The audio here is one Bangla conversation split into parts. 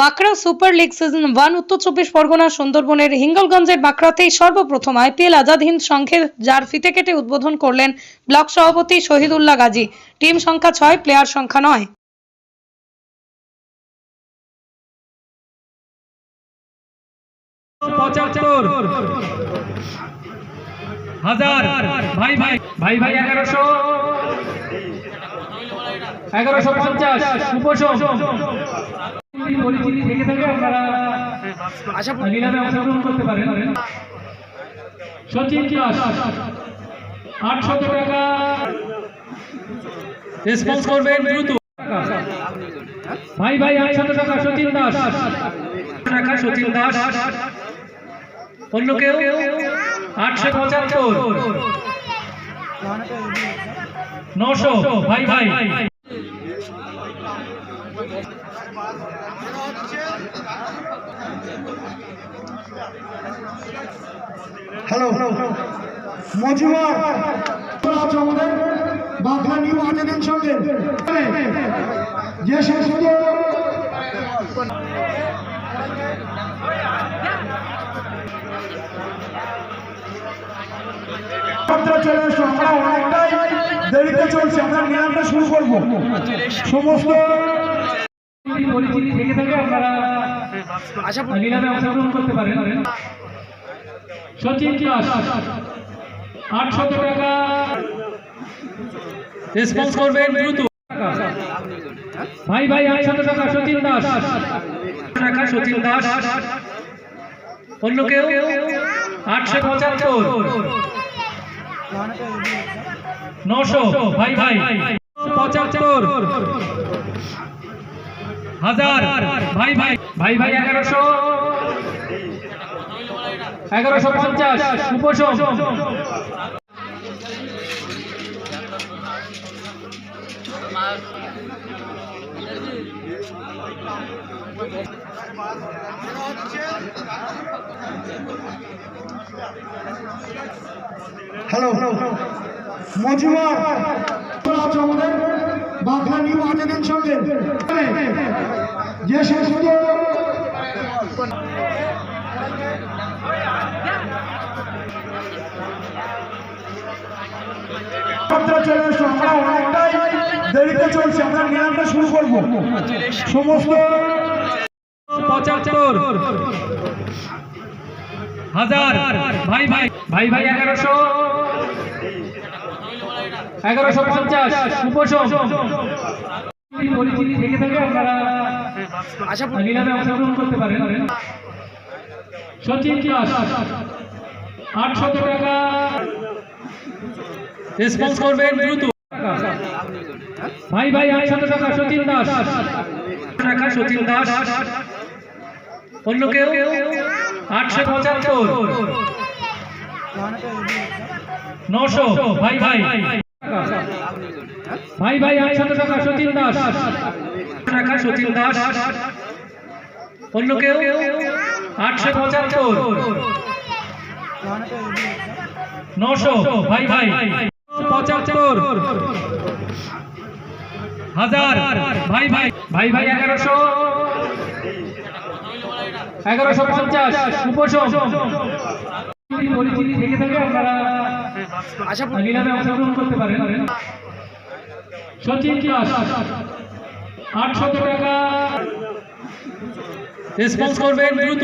Bankura super league season one উত্তর চব্বিশ পরগনা, সুন্দরবনের হিঙ্গলগঞ্জের বাঁকড়াতেই সর্বপ্রথম আইপিএল আজাদ হিন্দ সংঘের যার ফিতে কেটে উদ্বোধন করলেন ব্লক সভাপতি শহীদুল্লাহ গাজী। টিম সংখ্যা ছয়, প্লেয়ার সংখ্যা নয়। হাজার। ভাই ভাই ভাই ভাই, এগারোশো। এগারোশো পঞ্চাশ। পরিচিতি থেকে থাকে আপনারা নিলামে অংশগ্রহণ করতে পারেন। সচিন দাস আটশত টাকা। রেসপন্স করবেন দ্রুত। ভাই ভাই আটশত টাকা সচিন দাস। টাকা সচিন দাস। অন্য কেউ? আটশো পঁচাত্তর। নশো। ভাই ভাই। হ্যালো মজুমার আমাদের বাঘা নিউ আজাদের সঙ্গে। যে সমস্ত চলে এসো আমরা দেরিতে চলছে, আমরা নিলামটা শুরু করব। সমস্ত রেসপন্স করবেন ভাই ভাই, আটশত টাকা, সচিন দাস। টাকা, সচিন দাস। অন্য কেউ? আটশো পঁচাত্তর। নশো ভাই ভাই পঁচাত্তর। হাজার ভাই ভাই ভাই ভাই এগারোশো। এগারোশো পঞ্চাশ। উপশম। হ্যালো। মজুমার আছে আমাদের বাঘা নিউ আজাদের সঙ্গে। যে সমস্ত হাজার। ভাই ভাই ভাই ভাই এগারোশো। এগারোশো পঞ্চাশ উপশম পরিচিতি থেকে থাকে আপনারা। নিলামে অংশগ্রহণ করতে পারেন। সচিন দাস আটশত টাকা। রেসপন্স করবেন দ্রুত। ভাই ভাই আটশত টাকা সচিন দাস। টাকা সচিন দাস। অন্য কেউ? আটশো পঁচাত্তর। নশো ভাই ভাই। ভাই ভাই আটশত টাকা সচিন দাস। টাকা সচিন দাস। অন্য কেউ? আটশো পঁচাত্তর। নশো। ভাই ভাই। পঁচাত্তর। হাজার। ভাই ভাই। ভাই ভাই, এগারোশো। এগারোশো পঞ্চাশ। উপশম। থেকে থাকে আপনারা। নিলামে অংশগ্রহণ করতে পারেন। সচিন দাস আটশত টাকা। রেসপন্স করবেন দ্রুত।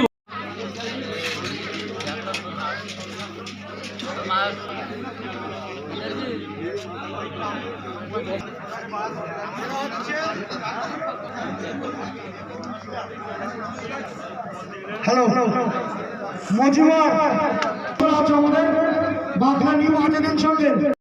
হ্যালো মজুমার আছে আমাদের বাঘা নিউ আজাদের সঙ্গে।